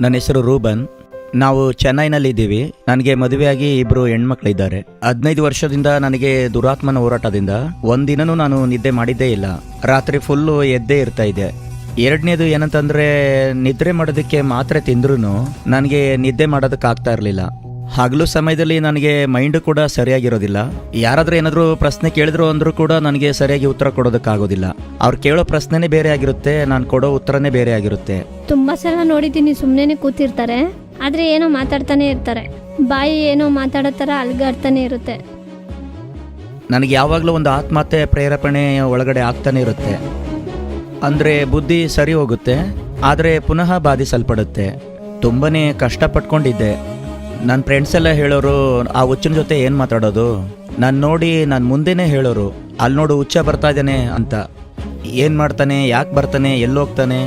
ನನ್ನ ಹೆಸರು ರೂಬನ್. ನಾವು ಚೆನ್ನೈನಲ್ಲಿದ್ದೀವಿ. ನನಗೆ ಮದುವೆಯಾಗಿ ಇಬ್ಬರು ಹೆಣ್ಮಕ್ಳಿದ್ದಾರೆ. ಹದಿನೈದು ವರ್ಷದಿಂದ ನನಗೆ ದುರಾತ್ಮನ ಹೋರಾಟದಿಂದ ಒಂದಿನೂ ನಾನು ನಿದ್ದೆ ಮಾಡಿದ್ದೇ ಇಲ್ಲ. ರಾತ್ರಿ ಫುಲ್ಲು ಎದ್ದೇ ಇರ್ತಾ ಇದೆ ಎರಡನೇದು ಏನಂತಂದ್ರೆ, ನಿದ್ರೆ ಮಾಡೋದಕ್ಕೆ ಮಾತ್ರೆ ತಿಂದ್ರೂ ನನಗೆ ನಿದ್ದೆ ಮಾಡೋದಕ್ಕೆ ಆಗ್ತಾ ಇರಲಿಲ್ಲ. ಹಗಲು ಸಮಯದಲ್ಲಿ ನನಗೆ ಮೈಂಡ್ ಕೂಡ ಸರಿಯಾಗಿರೋದಿಲ್ಲ. ಯಾರಾದ್ರೂ ಏನಾದರೂ ಪ್ರಶ್ನೆ ಕೇಳಿದ್ರು ಅಂದರೂ ಕೂಡ ನನಗೆ ಸರಿಯಾಗಿ ಉತ್ತರ ಕೊಡೋದಕ್ಕಾಗೋದಿಲ್ಲ. ಅವ್ರು ಕೇಳೋ ಪ್ರಶ್ನೆನೇ ಬೇರೆ ಆಗಿರುತ್ತೆ ನಾನು ಕೊಡೋ ಉತ್ತರನೇ ಬೇರೆ ಆಗಿರುತ್ತೆ. ತುಂಬಾ ಸಲ ನೋಡಿದ್ದೀನಿ ಸುಮ್ಮನೆ ಕೂತಿರ್ತಾರೆ. ಆದ್ರೆ ಏನೋ ಮಾತಾಡ್ತಾನೆ ಇರ್ತಾರೆ. ಬಾಯಿ ಏನೋ ಮಾತಾಡೋ ಥರ ಅಲ್ಗಾಡ್ತಾನೆ ಇರುತ್ತೆ. ನನಗೆ ಯಾವಾಗಲೂ ಒಂದು ಆತ್ಮಹತ್ಯೆ ಪ್ರೇರೇಪಣೆ ಒಳಗಡೆ ಆಗ್ತಾನೆ ಇರುತ್ತೆ. ಅಂದರೆ ಬುದ್ಧಿ ಸರಿ ಹೋಗುತ್ತೆ ಆದರೆ ಪುನಃ ಬಾಧಿಸಲ್ಪಡುತ್ತೆ. ತುಂಬನೇ ಕಷ್ಟಪಟ್ಕೊಂಡಿದ್ದೆ. ನನ್ನ ಫ್ರೆಂಡ್ಸ್ ಎಲ್ಲ ಹೇಳೋರು, ಆ ಹುಚ್ಚಿನ ಜೊತೆ ಏನು ಮಾತಾಡೋದು? ನಾನು ನೋಡಿ ನಾನು ಮುಂದೆನೇ ಹೇಳೋರು, ಅಲ್ಲಿ ನೋಡು, ಹುಚ್ಚ ಬರ್ತಾ ಇದ್ದಾನೆ ಅಂತ. ಏನು ಮಾಡ್ತಾನೆ, ಯಾಕೆ ಬರ್ತಾನೆ, ಎಲ್ಲಿ ಹೋಗ್ತಾನೆ?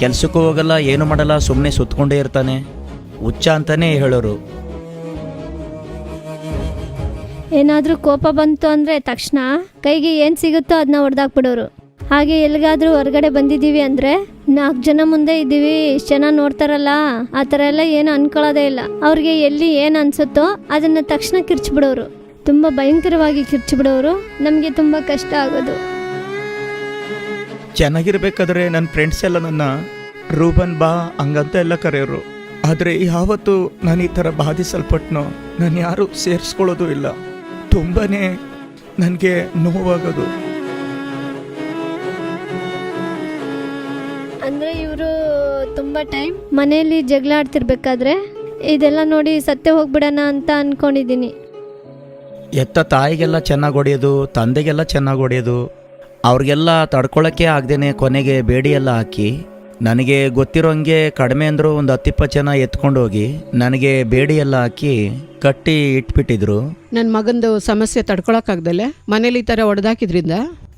ಕೆಲಸಕ್ಕೂ ಹೋಗಲ್ಲ, ಏನು ಮಾಡಲ್ಲ ಸುಮ್ಮನೆ ಸುತ್ತಕೊಂಡೇ ಇರ್ತಾನೆ. ಹುಚ್ಚ ಅಂತಲೇ ಹೇಳೋರು. ಏನಾದರೂ ಕೋಪ ಬಂತು ಅಂದರೆ ತಕ್ಷಣ ಕೈಗೆ ಏನು ಸಿಗುತ್ತೋ ಅದನ್ನ ಹೊಡೆದಾಕ್ಬಿಡೋರು. ಹಾಗೆ ಎಲ್ಲಿಗಾದ್ರೂ ಹೊರಗಡೆ ಬಂದಿದ್ದೀವಿ ಅಂದ್ರೆ ನಾಲ್ಕು ಜನ ಮುಂದೆ ಇದ್ದೀವಿ, ಇಷ್ಟು ಜನ ನೋಡ್ತಾರಲ್ಲ, ಆ ಥರ ಎಲ್ಲ ಏನು ಅನ್ಕೊಳ್ಳೋದೇ ಇಲ್ಲ. ಅವ್ರಿಗೆ ಎಲ್ಲಿ ಏನು ಅನಿಸುತ್ತೋ ಅದನ್ನ ತಕ್ಷಣ ಕಿರ್ಚ್ಬಿಡೋರು. ತುಂಬ ಭಯಂಕರವಾಗಿ ಕಿರ್ಚ್ಬಿಡೋರು. ನಮಗೆ ತುಂಬ ಕಷ್ಟ ಆಗೋದು. ಚೆನ್ನಾಗಿರ್ಬೇಕಾದ್ರೆ ನನ್ನ ಫ್ರೆಂಡ್ಸ್ ಎಲ್ಲ ನನ್ನ, ರೂಬನ್ ಬಾ ಹಂಗಂತ ಎಲ್ಲ ಕರೆಯೋರು. ಆದರೆ ಯಾವತ್ತು ನಾನು ಈ ಥರ ಬಾಧಿಸಲ್ಪಟ್ನೋ, ನಾನು ಯಾರು ಸೇರಿಸ್ಕೊಳ್ಳೋದು ಇಲ್ಲ. ತುಂಬಾ ನನಗೆ ನೋವಾಗೋದು. ಅಂದ್ರೆ ಇವರು ತುಂಬಾ ಟೈಮ್ ಮನೆಯಲ್ಲಿ ಜಗಳ ಆಡ್ತಿರ್ಬೇಕಾದ್ರೆ ಇದೆಲ್ಲ ನೋಡಿ ಸತ್ತೇ ಹೋಗ್ಬಿಡೋಣ ಅಂತ ಅನ್ಕೊಂಡಿದ್ದೀನಿ. ಎತ್ತ ತಾಯಿಗೆಲ್ಲ ಚೆನ್ನಾಗಿ ಹೊಡೆಯೋದು ತಂದೆಗೆಲ್ಲ ಚೆನ್ನಾಗಿ ಹೊಡೆಯೋದು ಅವ್ರಿಗೆಲ್ಲ ತಡ್ಕೊಳ್ಳೋಕ್ಕೆ ಆಗ್ದೇನೆ ಕೊನೆಗೆ ಬೇಡಿ ಎಲ್ಲ ಹಾಕಿ ನನಗೆ ಗೊತ್ತಿರೋಂಗೆ ಕಡಿಮೆ ಅಂದರೂ ಒಂದು ಹತ್ತಿಪ್ಪತ್ತು ಜನ ಎತ್ಕೊಂಡು ಹೋಗಿ ನನಗೆ ಬೇಡಿ ಎಲ್ಲ ಹಾಕಿ ಕಟ್ಟಿ ಇಟ್ಬಿಟ್ಟಿದ್ರು. ನನ್ನ ಮಗಂದು ಸಮಸ್ಯೆ ತಡ್ಕೊಳಕ್ಕಾಗ್ದಲೆ ಮನೇಲಿ ಈ ಥರ ಒಡೆದಾಕಿದ್ರಿಂದ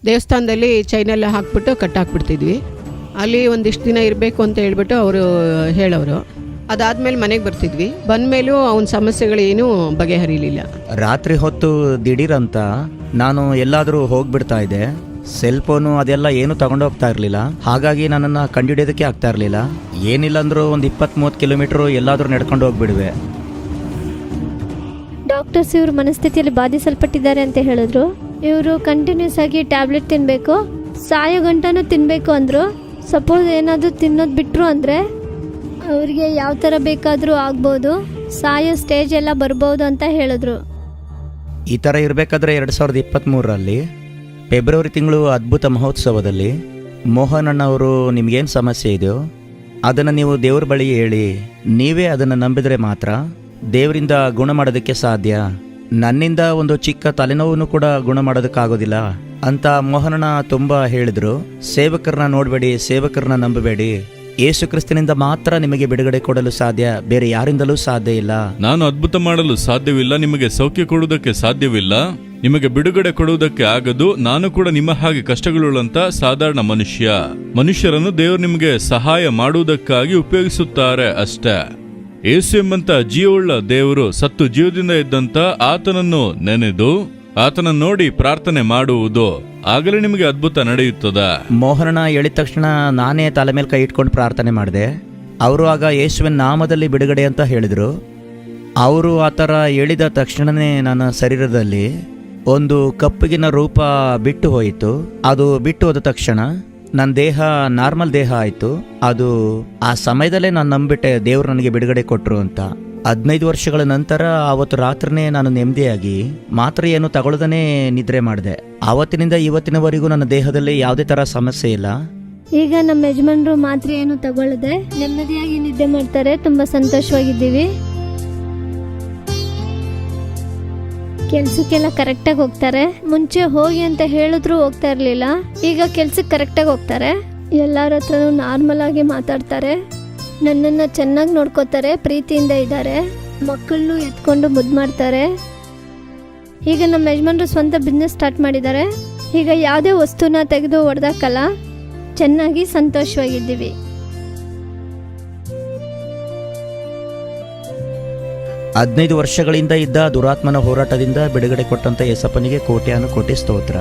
ದೇವಸ್ಥಾನದಲ್ಲಿ ಚೈನೆಲ್ಲ ಹಾಕ್ಬಿಟ್ಟು ಕಟ್ಟಾಕ್ಬಿಡ್ತಿದ್ವಿ. ಅಲ್ಲಿ ಒಂದಿಷ್ಟು ದಿನ ಇರಬೇಕು ಅಂತ ಹೇಳ್ಬಿಟ್ಟು ಅವರು ಹೇಳೋರು ಅದಾದ್ಮೇಲೆ ಮನೆಗೆ ಬರ್ತಿದ್ವಿ. ಬಂದಮೇಲೂ ಅವನ ಸಮಸ್ಯೆಗಳೇನು ಬಗೆಹರಿಲಿಲ್ಲ. ರಾತ್ರಿ ಹೊತ್ತು ದಿಢೀರಂತ ನಾನು ಎಲ್ಲಾದರೂ ಹೋಗ್ಬಿಡ್ತಾ ಇದ್ದೆ. ಸೆಲ್ ಫೋನು ಅದೆಲ್ಲ ಏನು ತಗೊಂಡೋಗ್ತಾ ಇರಲಿಲ್ಲ. ಹಾಗಾಗಿ ನನ್ನನ್ನು ಕಂಡುಹಿಡಿಯೋದಕ್ಕೆ ಆಗ್ತಾ ಇರಲಿಲ್ಲ. ಏನಿಲ್ಲ ಅಂದರೂ ಒಂದು ಇಪ್ಪತ್ತ್ ಮೂವತ್ತು ಕಿಲೋಮೀಟ್ರು ಎಲ್ಲಾದರೂ ನಡ್ಕೊಂಡು ಹೋಗ್ಬಿಡುವೆ. ಡಾಕ್ಟರ್ಸ್ ಇವರು ಮನಸ್ಥಿತಿಯಲ್ಲಿ ಬಾಧಿಸಲ್ಪಟ್ಟಿದ್ದಾರೆ ಅಂತ ಹೇಳಿದ್ರು. ಇವರು ಕಂಟಿನ್ಯೂಸ್ ಆಗಿ ಟ್ಯಾಬ್ಲೆಟ್ ತಿನ್ನಬೇಕು ಸಾಯೋ ಗಂಟನೂ ತಿನ್ನಬೇಕು ಅಂದರು. ಸಪೋಸ್ ಏನಾದರೂ ತಿನ್ನೋದು ಬಿಟ್ಟರು ಅಂದರೆ? ಅವ್ರಿಗೆ ಯಾವ ಥರ ಬೇಕಾದರೂ ಆಗ್ಬೋದು. ಸಾಯೋ ಸ್ಟೇಜ್ ಎಲ್ಲ ಬರ್ಬೋದು ಅಂತ ಹೇಳಿದ್ರು. ಈ ಥರ ಇರಬೇಕಾದ್ರೆ ಎರಡು ಸಾವಿರದ ಇಪ್ಪತ್ತ್ಮೂರರಲ್ಲಿ ಫೆಬ್ರವರಿ ತಿಂಗಳು ಅದ್ಭುತ ಮಹೋತ್ಸವದಲ್ಲಿ ಮೋಹನ್ ಅಣ್ಣವರು ನಿಮಗೇನು ಸಮಸ್ಯೆ ಇದೆಯೋ, ಅದನ್ನು ನೀವು ದೇವ್ರ ಬಳಿ ಹೇಳಿ, ನೀವೇ ಅದನ್ನು ನಂಬಿದರೆ ಮಾತ್ರ ದೇವರಿಂದ ಗುಣ ಮಾಡೋದಕ್ಕೆ ಸಾಧ್ಯ. ನನ್ನಿಂದ ಒಂದು ಚಿಕ್ಕ ತಲೆನೋವನ್ನು ಕೂಡ ಗುಣ ಮಾಡೋದಕ್ಕಾಗೋದಿಲ್ಲ ಅಂತ ಮೋಹನನ ತುಂಬ ಹೇಳಿದ್ರು. ಸೇವಕರನ್ನ ನೋಡಬೇಡಿ, ಸೇವಕರನ್ನ ನಂಬಬೇಡಿ. ಯೇಸು ಕ್ರಿಸ್ತನಿಂದ ಮಾತ್ರ ನಿಮಗೆ ಬಿಡುಗಡೆ ಕೊಡಲು ಸಾಧ್ಯ, ಬೇರೆ ಯಾರಿಂದಲೂ ಸಾಧ್ಯ ಇಲ್ಲ. ನಾನು ಅದ್ಭುತ ಮಾಡಲು ಸಾಧ್ಯವಿಲ್ಲ, ನಿಮಗೆ ಸೌಖ್ಯ ಕೊಡುವುದಕ್ಕೆ ಸಾಧ್ಯವಿಲ್ಲ. ನಿಮಗೆ ಬಿಡುಗಡೆ ಕೊಡುವುದಕ್ಕೆ ಆಗದು, ನಾನು ಕೂಡ ನಿಮ್ಮ ಹಾಗೆ ಕಷ್ಟಗಳುಳ್ಳಂತ ಸಾಧಾರಣ ಮನುಷ್ಯ. ಮನುಷ್ಯರನ್ನು ದೇವರು ನಿಮಗೆ ಸಹಾಯ ಮಾಡುವುದಕ್ಕಾಗಿ ಉಪಯೋಗಿಸುತ್ತಾರೆ ಅಷ್ಟೇ. ಏಸು ಎಂಬಂತ ಜೀವವುಳ್ಳ ದೇವರು ಸತ್ತು ಜೀವದಿಂದ ಇದ್ದಂತ ಆತನನ್ನು ನೆನೆದು ಆತನನ್ನು ನೋಡಿ ಪ್ರಾರ್ಥನೆ ಮಾಡುವುದು, ಆಗಲೇ ನಿಮಗೆ ಅದ್ಭುತ ನಡೆಯುತ್ತದ? ಮೋಹನನ ಹೇಳಿದ ತಕ್ಷಣ ನಾನೇ ತಲೆ ಮೇಲೆ ಕೈ ಇಟ್ಕೊಂಡು ಪ್ರಾರ್ಥನೆ ಮಾಡಿದೆ. ಅವರು ಆಗ ಯೇಸುವಿನ ನಾಮದಲ್ಲಿ ಬಿಡುಗಡೆ ಅಂತ ಹೇಳಿದರು. ಅವರು ಆ ಥರ ಹೇಳಿದ ತಕ್ಷಣವೇ ನನ್ನ ಶರೀರದಲ್ಲಿ ಒಂದು ಕಪ್ಪಗಿನ ರೂಪ ಬಿಟ್ಟು ಹೋಯಿತು. ಅದು ಬಿಟ್ಟು ಹೋದ ತಕ್ಷಣ ನನ್ನ ದೇಹ ನಾರ್ಮಲ್ ದೇಹ ಆಯಿತು. ಅದು ಆ ಸಮಯದಲ್ಲೇ ನಾನು ನಂಬಿಟ್ಟೆ ದೇವರು ನನಗೆ ಬಿಡುಗಡೆ ಕೊಟ್ಟರು ಅಂತ. ಹದಿನೈದು ವರ್ಷಗಳ ನಂತರ ಆವತ್ತು ರಾತ್ರಿನೇ ನಾನು ನೆಮ್ಮದಿಯಾಗಿ ಮಾತ್ರ ಏನು ತಗೊಳ್ಳದನೇ ನಿದ್ರೆ ಮಾಡಿದೆ. ಆವತ್ತಿನಿಂದ ಇವತ್ತಿನವರೆಗೂ ನನ್ನ ದೇಹದಲ್ಲಿ ಯಾವುದೇ ಥರ ಸಮಸ್ಯೆ ಇಲ್ಲ. ಈಗ ನಮ್ಮ ಯಜಮಾನ್ರು ಮಾತ್ರ ಏನು ತಗೊಳ್ಳದೆ ನೆಮ್ಮದಿಯಾಗಿ ನಿದ್ದೆ ಮಾಡ್ತಾರೆ. ತುಂಬಾ ಸಂತೋಷವಾಗಿದ್ದೀವಿ. ಕೆಲ್ಸಕ್ಕೆಲ್ಲ ಕರೆಕ್ಟಾಗಿ ಹೋಗ್ತಾರೆ. ಮುಂಚೆ ಹೋಗಿ ಅಂತ ಹೇಳಿದ್ರು ಹೋಗ್ತಾ ಇರ್ಲಿಲ್ಲ. ಈಗ ಕೆಲ್ಸಕ್ಕೆ ಕರೆಕ್ಟಾಗಿ ಹೋಗ್ತಾರೆ. ಎಲ್ಲರ ಹತ್ರನೂ ನಾರ್ಮಲ್ ಆಗಿ ಮಾತಾಡ್ತಾರೆ. ನನ್ನನ್ನು ಚೆನ್ನಾಗಿ ನೋಡ್ಕೋತಾರೆ, ಪ್ರೀತಿಯಿಂದ ಇದ್ದಾರೆ. ಮಕ್ಕಳನ್ನು ಎತ್ಕೊಂಡು ಮುದ್ದು ಮಾಡ್ತಾರೆ. ಈಗ ನಮ್ಮ ಯಜಮಾನ್ರು ಸ್ವಂತ ಬಿಸ್ನೆಸ್ ಸ್ಟಾರ್ಟ್ ಮಾಡಿದ್ದಾರೆ. ಈಗ ಯಾವುದೇ ವಸ್ತುನ ತೆಗೆದು ಹೊಡೆದಾಕಲ್ಲ ಚೆನ್ನಾಗಿ ಸಂತೋಷವಾಗಿದ್ದೀವಿ. ಹದಿನೈದು ವರ್ಷಗಳಿಂದ ಇದ್ದ ದುರಾತ್ಮನ ಹೋರಾಟದಿಂದ ಬಿಡುಗಡೆ ಕೊಟ್ಟಂತ ಯೇಸಪ್ಪನಿಗೆ ಕೋಟ್ಯಾನು ಕೋಟಿ ಸ್ತೋತ್ರ.